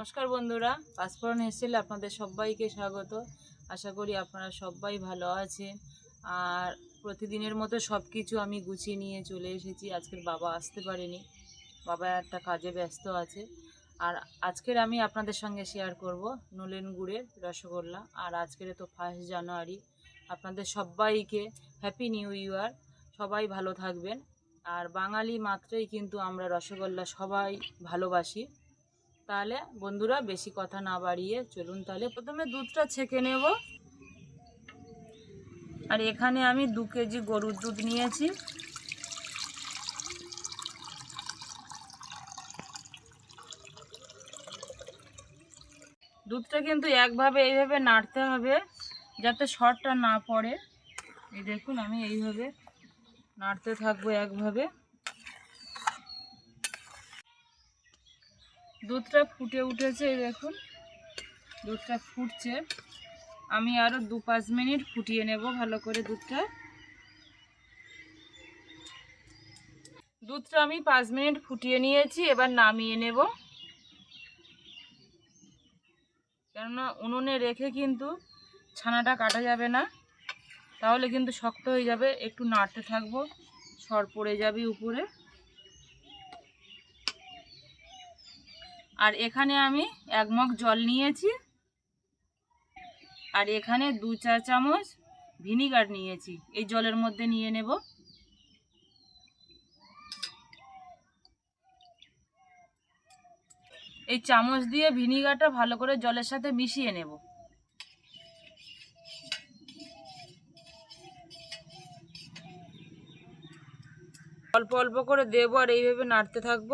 নমস্কার বন্ধুরা, পাঁচফোড়ন এসেছিল আপনাদের সবাইকে স্বাগত। আশা করি আপনারা সবাই ভালো আছেন। আর প্রতিদিনের মতো সব কিছু আমি গুছিয়ে নিয়ে চলে এসেছি। আজকের বাবা আসতে পারেনি। বাবা একটা কাজে ব্যস্ত আছে। আর আজকের আমি আপনাদের সঙ্গে শেয়ার করব নলেন গুড়ের রসগোল্লা। আর আজকের তো ফার্স্ট জানুয়ারি। আপনাদের সবাইকে হ্যাপি নিউ ইয়ার সবাই ভালো থাকবেন। আর বাঙালি মাত্রই কিন্তু আমরা রসগোল্লা সবাই ভালোবাসি। তাহলে বন্ধুরা বেশি কথা না বাড়িয়ে চলুন তাহলে প্রথমে দুধটা ছেঁকে নেব। আর এখানে আমি দু কেজি গরুর দুধ নিয়েছি। দুধটা কিন্তু একভাবে এইভাবে নাড়তে হবে যাতে শর্টটা না পড়ে। এই দেখুন, আমি এইভাবে নাড়তে থাকব একভাবে। দুধটা ফুটে উঠেছে দেখুন। দুধটা ফুটছে। আমি আরও দু পাঁচ মিনিট ফুটিয়ে নেব ভালো করে দুধটা। দুধটা আমি পাঁচ মিনিট ফুটিয়ে নিয়েছি, এবার নামিয়ে নেব। কেননা উনুনে রেখে কিন্তু ছানাটা কাটা যাবে না। তাহলে কিন্তু শক্ত হয়ে যাবে, একটু নাড়তে থাকব, সর পড়ে যাবে উপরে। আর এখানে আমি এক মগ জল নিয়েছি। আর এখানে দু চা চামচ ভিনিগার নিয়েছি। এই জলের মধ্যে নিয়ে নেব। এই চামচ দিয়ে ভিনিগারটা ভালো করে জলের সাথে মিশিয়ে নেব। অল্প অল্প করে দেবো আর এইভাবে নাড়তে থাকব।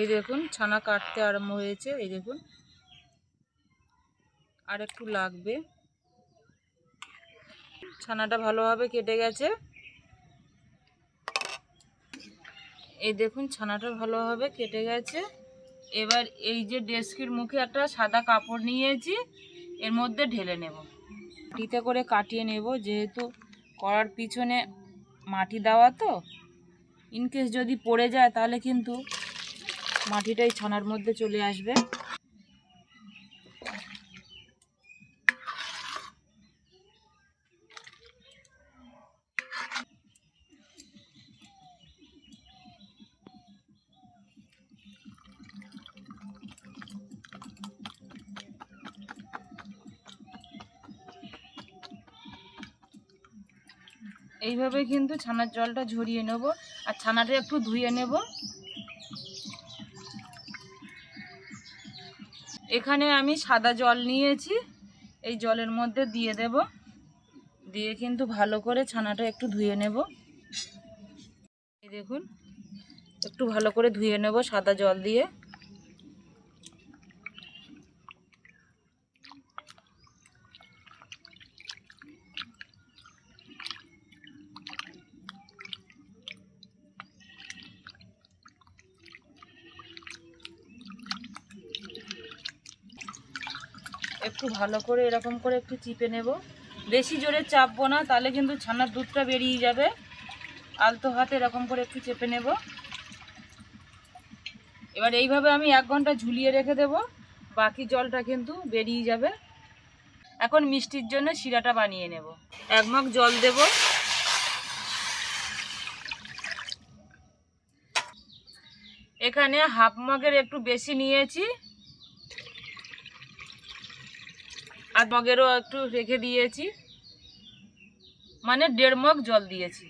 এই দেখুন, ছানা কাটতে আরম্ভ হয়েছে, এই দেখুন। আর একটু লাগবে। ছানাটা ভালোভাবে কেটে গেছে। এই দেখুন, ছানাটা ভালোভাবে কেটে গেছে। এবার এই যে ডেস্কির মুখে একটা সাদা কাপড় নিয়েছি, এর মধ্যে ঢেলে নেব। মাটিতে করে কাটিয়ে নেব, যেহেতু করার পিছনে মাটি দেওয়া তো। ইনকেস যদি পড়ে যায়, তাহলে কিন্তু মাটিটাই ছানার মধ্যে চলে আসবে। এইভাবে কিন্তু ছানার জলটা ঝরিয়ে নেব, আর ছানাটা একটু ধুয়ে নেব। এখানে আমি সাদা জল নিয়েছি। এই জলের মধ্যে দিয়ে দেব। দিয়ে কিন্তু ভালো করে ছানাটা একটু ধুয়ে নেব। এই দেখুন, একটু ভালো করে ধুয়ে নেব সাদা জল দিয়ে। একটু ভালো করে এরকম করে একটু চিপে নেব। বেশি জোরে চাপবো না, তাহলে কিন্তু ছানার দুধটা বেরিয়ে যাবে। আলতো হাতে এরকম করে একটু চেপে নেব। এবার এইভাবে আমি এক ঘণ্টা ঝুলিয়ে রেখে দেব, বাকি জলটা কিন্তু বেরিয়ে যাবে। এখন মিষ্টির জন্য শিরাটা বানিয়ে নেব। এক মগ জল দেব। এখানে হাফ মগের একটু বেশি নিয়েছি। আর মগেরও একটু রেখে দিয়েছি। মানে দেড় মগ জল দিয়েছি।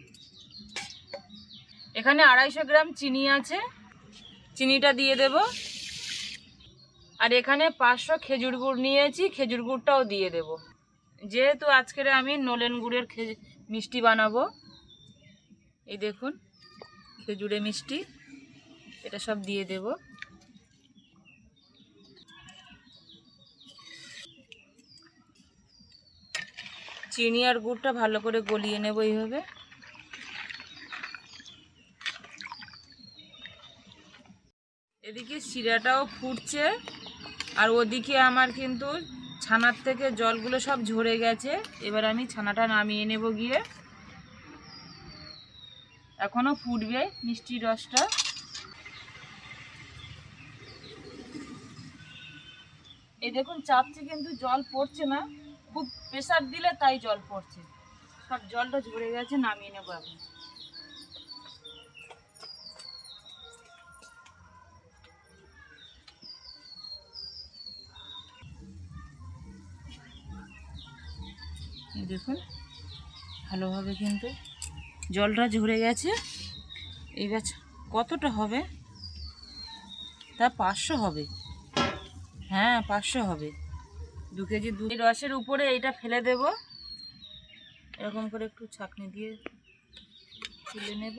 এখানে আড়াইশো গ্রাম চিনি আছে। চিনিটা দিয়ে দেব। আর এখানে পাঁচশো খেজুর গুড় নিয়েছি। খেজুর গুড়টাও দিয়ে দেব। যেহেতু আজকের আমি নলেন গুড়ের মিষ্টি বানাবো। এই দেখুন, খেজুরে মিষ্টি। এটা সব দিয়ে দেবো। চিনি আর গুড়টা ভালো করে গলিয়ে নেব এইভাবে। এদিকে শিরাটাও ফুটছে, আর ওদিকে আমার কিন্তু ছানার থেকে জলগুলো সব ঝরে গেছে। এবার আমি ছানাটা নামিয়ে নেব গিয়ে। এখনও ফুটবে মিষ্টি রসটা। এই দেখুন, চাপছে কিন্তু জল পড়ছে না। খুব প্রেসার দিলে তাই জল পড়ছে। সব জলটা ঝরে গেছে, নামিয়ে নেব এখন। দেখুন, ভালোভাবে কিন্তু জলটা ঝরে গেছে। এই গাছ কতটা হবে? তা পাঁচশো হবে। হ্যাঁ পাঁচশো হবে। দু কেজি দুধ। রসের উপরে এইটা ফেলে দেব। এরকম করে একটু ছাকনি দিয়ে তুলে নেব।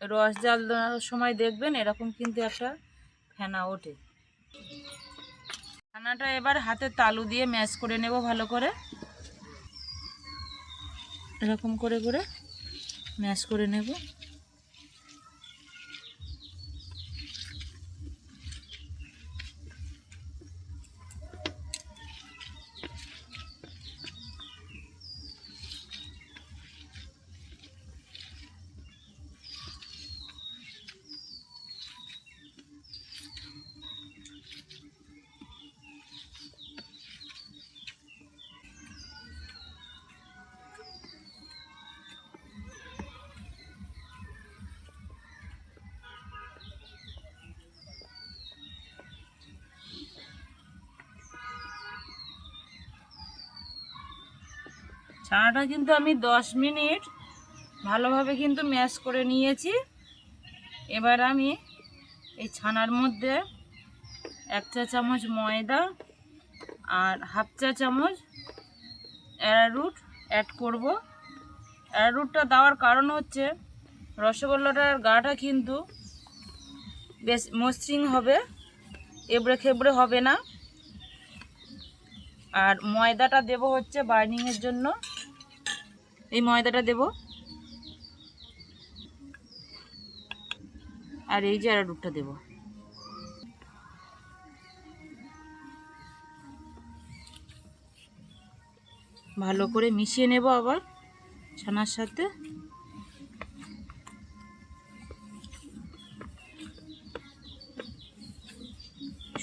রস জাল দেওয়ার সময় দেখবেন এরকম কিন্তু একটা ফেনা ওঠে। ছানাটা এবার হাতে তালু দিয়ে ম্যাশ করে নেব ভালো করে। এরকম করে করে ম্যাশ করে নেব। ছানাটা কিন্তু আমি দশ মিনিট ভালোভাবে কিন্তু ম্যাশ করে নিয়েছি। এবার আমি এই ছানার মধ্যে এক চা চামচ ময়দা আর হাফ চা চামচ অ্যারারুট অ্যাড করব। অ্যারারুটটা দেওয়ার কারণ হচ্ছে রসগোল্লাটার গাটা কিন্তু বেশ মসৃণ হবে, এবড়ে খেবড়ে হবে না। আর ময়দাটা দেব হচ্ছে বার্নিংয়ের জন্য। এই ময়দাটা দেব। আর এই যে অ্যারারুটটা দেব। ভালো করে মিশিয়ে নেব আবার ছানার সাথে।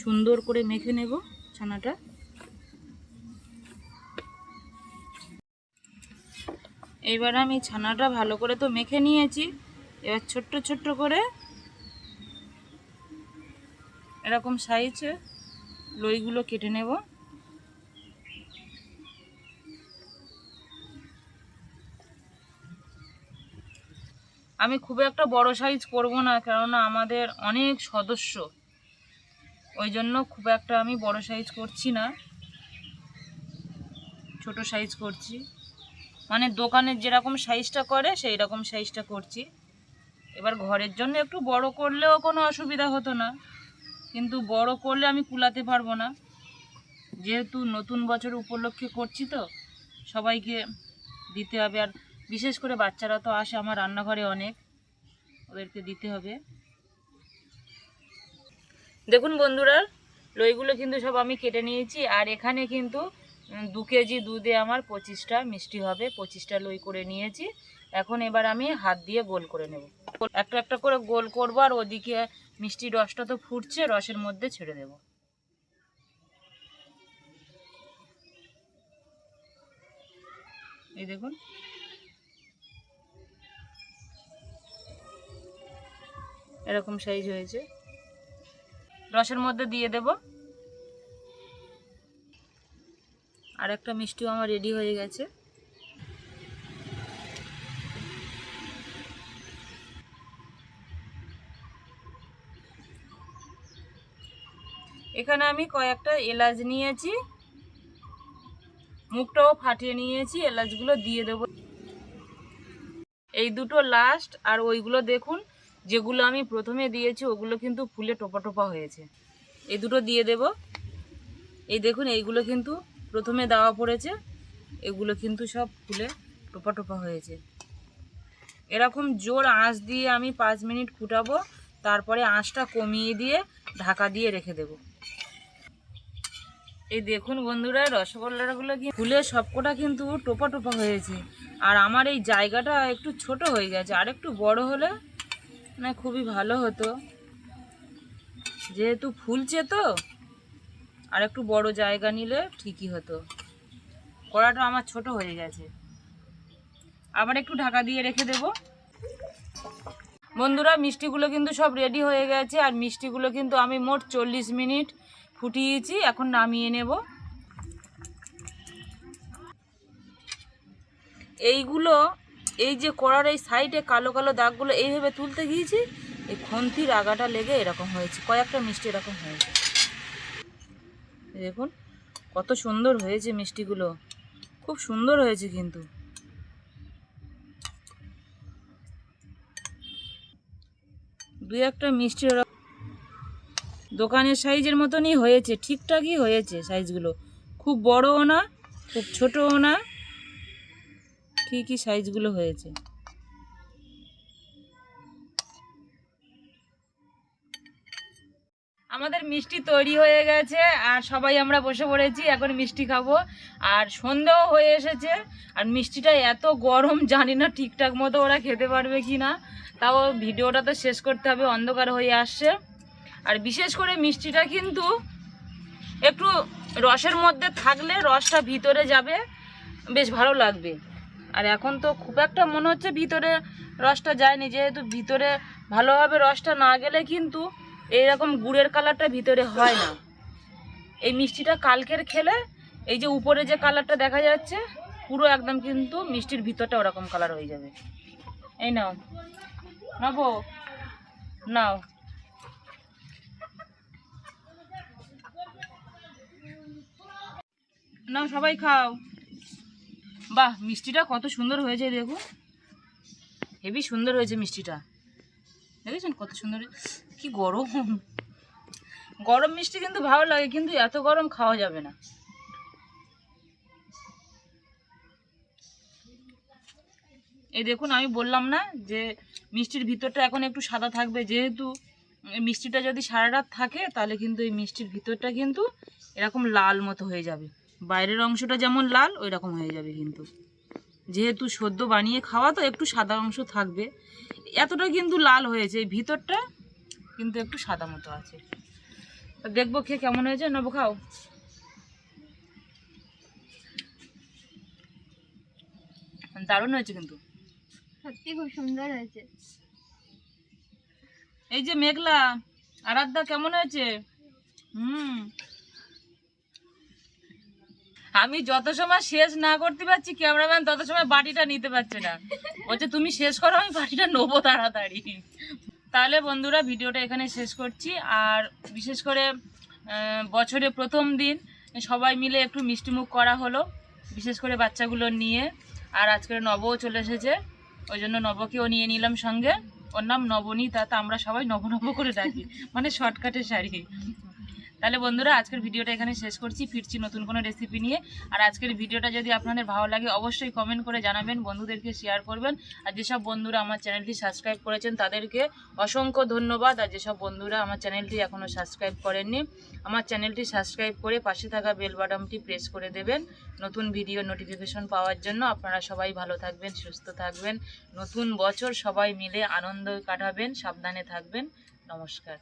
সুন্দর করে মেখে নেব ছানাটা। এইবার আমি ছানাটা ভালো করে তো মেখে নিয়েছি। এবার ছোট্ট ছোট্ট করে এরকম সাইজে লইগুলো কেটে নেব। আমি খুব একটা বড় সাইজ করব না, কেননা আমাদের অনেক সদস্য। ওই জন্য খুব একটা আমি বড় সাইজ করছি না। ছোট সাইজ করছি। মানে দোকানের যেরকম সাইজটা করে সেই রকম সাইজটা করছি। এবার ঘরের জন্য একটু বড় করলেও কোনো অসুবিধা হতো না। কিন্তু বড় করলে আমি কুলাতে পারব না। যেহেতু নতুন বছর উপলক্ষে করছি তো, সবাইকে দিতে হবে। আর বিশেষ করে বাচ্চারা তো আসে, আমার রান্নাঘরে অনেক। ওদেরকে দিতে হবে। দেখুন বন্ধুরা, লইগুলো কিন্তু সব আমি কেটে নিয়েছি। আর এখানে কিন্তু দু কেজি দুধে আমার পঁচিশটা মিষ্টি হবে, পঁচিশটা লই করে নিয়েছি। এখন এবার আমি হাত দিয়ে গোল করে নেব। একটা একটা করে গোল করব আর ওদিকে মিষ্টি রসটা তো ফুটছে, রসের মধ্যে ছেড়ে দেব। এই দেখুন। এরকম সাইজ হয়েছে। রসের মধ্যে দিয়ে দেব। আর একটা মিষ্টিও আমার রেডি হয়ে গেছে। এখানে আমি কয়েকটা এলাচ নিয়েছি। মুখটাও ফাটিয়ে নিয়েছি, এলাচগুলো দিয়ে দেবো। এই দুটো লাস্ট আর ওইগুলো দেখুন, যেগুলো আমি প্রথমে দিয়েছি, ওগুলো কিন্তু ফুলে টোপা টোপা হয়েছে। এই দুটো দিয়ে দেব। এই দেখুন, এইগুলো কিন্তু প্রথমে দেওয়া পড়েছে, এগুলো কিন্তু সব ফুলে টোপা টোপা হয়েছে। এরকম জোর আঁচ দিয়ে আমি পাঁচ মিনিট ফুটাবো, তারপরে আঁচটা কমিয়ে দিয়ে ঢাকা দিয়ে রেখে দেব। এই দেখুন বন্ধুরা, রসগোল্লাগুলো কি ফুলে সবকটা কিন্তু টোপা টোপা হয়েছে। আর আমার এই জায়গাটা একটু ছোট হয়ে গেছে আর একটু বড় হলে না খুবই ভালো হতো। যেহেতু ফুলছে তো আর একটু বড় জায়গা নিলে ঠিকই হতো। কড়াটা আমার ছোট হয়ে গেছে। আবার একটু ঢাকা দিয়ে রেখে দেব। বন্ধুরা, মিষ্টিগুলো কিন্তু সব রেডি হয়ে গেছে আর মিষ্টিগুলো কিন্তু আমি মোট চল্লিশ মিনিট ফুটিয়েছি, এখন নামিয়ে নেব। এইগুলো, এই যে কড়ার এই সাইডে কালো কালো দাগগুলো এইভাবে তুলতে গিয়েছি এই খন্তির আগাটা লেগে এরকম হয়েছে, কয়েকটা মিষ্টি এরকম হয়েছে। দেখুন, কত সুন্দর হয়েছে মিষ্টিগুলো। খুব সুন্দর হয়েছে কিন্তু। দু একটা মিষ্টি দোকানের সাইজের মতনই হয়েছে, ঠিকঠাকই হয়েছে সাইজগুলো। খুব বড়ও না, খুব ছোটও না, ঠিকই সাইজগুলো হয়েছে। আমাদের মিষ্টি তৈরি হয়ে গেছে, আর সবাই আমরা বসে পড়েছি, এখন মিষ্টি খাব। আর সন্ধেও হয়ে এসেছে, আর মিষ্টিটা এত গরম, জানি না ঠিকঠাক মতো ওরা খেতে পারবে কি না তাও ভিডিওটা তো শেষ করতে হবে, অন্ধকার হয়ে আসছে। আর বিশেষ করে মিষ্টিটা কিন্তু একটু রসের মধ্যে থাকলে রসটা ভিতরে যাবে, বেশ ভালো লাগবে। আর এখন তো খুব একটা মনে হচ্ছে ভিতরে রসটা যায়নি, যেহেতু ভিতরে ভালোভাবে রসটা না গেলে কিন্তু এইরকম গুড়ের কালারটা ভিতরে হয় না। এই মিষ্টিটা কালকের খেলে, এই যে উপরে যে কালারটা দেখা যাচ্ছে, পুরো একদম কিন্তু মিষ্টির ভিতরটা ওরকম কালার হয়ে যাবে। এই নাও। নাও। নাও, সবাই খাও। বাহ, মিষ্টিটা কত সুন্দর হয়েছে দেখুন হেবি সুন্দর হয়েছে মিষ্টিটা। দেখেছেন কত সুন্দর? কি গরম? গরম মিষ্টি কিন্তু ভালো লাগে, কিন্তু এত গরম খাওয়া যাবে না। এই দেখুন, আমি বললাম না যে মিষ্টির ভিতরটা এখন একটু সাদা থাকবে, যেহেতু মিষ্টিটা যদি সারা রাত থাকে, তাহলে কিন্তু এই মিষ্টির ভিতরটা কিন্তু এরকম লাল মতো হয়ে যাবে। বাইরের অংশটা যেমন লাল ওই রকম হয়ে যাবে কিন্তু। যেহেতু সদ্য বানিয়ে খাওয়া, তো একটু সাদা অংশ থাকবে। এতটা কিন্তু লাল হয়েছে, এই ভিতরটা কিন্তু একটু সাদা মতো আছে। দেখব খেয়ে কেমন হয়েছে। নেব খাও। দারুণ হয়েছে কিন্তু। সত্যি খুব সুন্দর হয়েছে। এই যে মেঘলা আরাধ্যা কেমন হয়েছে? হুম। আমি যত সময় শেষ না করতে পারছি ক্যামেরাম্যান তত সময় বাটিটা নিতে পারছে না। বলছে তুমি শেষ করো আমি বাটিটা নেব তাড়াতাড়ি। তাহলে বন্ধুরা ভিডিওটা এখানে শেষ করছি। আর বিশেষ করে বছরে প্রথম দিন সবাই মিলে একটু মিষ্টিমুখ করা হলো, বিশেষ করে বাচ্চাগুলো নিয়ে। আর আজকের নবও চলে এসেছে, ওই জন্য নবকেও নিয়ে নিলাম সঙ্গে। ওর নাম নবনীতা, তা আমরা সবাই নব নব করে ডাকি মানে শর্টকাটে শাড়ি। তাহলে বন্ধুরা, আজকের ভিডিওটা এখানে শেষ করছি। ফিরছি নতুন কোনো রেসিপি নিয়ে। আর আজকের ভিডিওটা যদি আপনাদের ভালো লাগে, অবশ্যই কমেন্ট করে জানাবেন, বন্ধুদেরকে শেয়ার করবেন। আর যেসব বন্ধুরা আমার চ্যানেলটি সাবস্ক্রাইব করেছেন, তাদেরকে অসংখ্য ধন্যবাদ। আর যেসব বন্ধুরা আমার চ্যানেলটি এখনও সাবস্ক্রাইব করেননি, আমার চ্যানেলটি সাবস্ক্রাইব করে পাশে থাকা বেল বাটনটি প্রেস করে দেবেন। নতুন ভিডিও নোটিফিকেশন পাওয়ার জন্য আপনারা সবাই ভালো থাকবেন, সুস্থ থাকবেন। নতুন বছর সবাই মিলে আনন্দ কাটাবেন, সাবধানে থাকবেন। নমস্কার।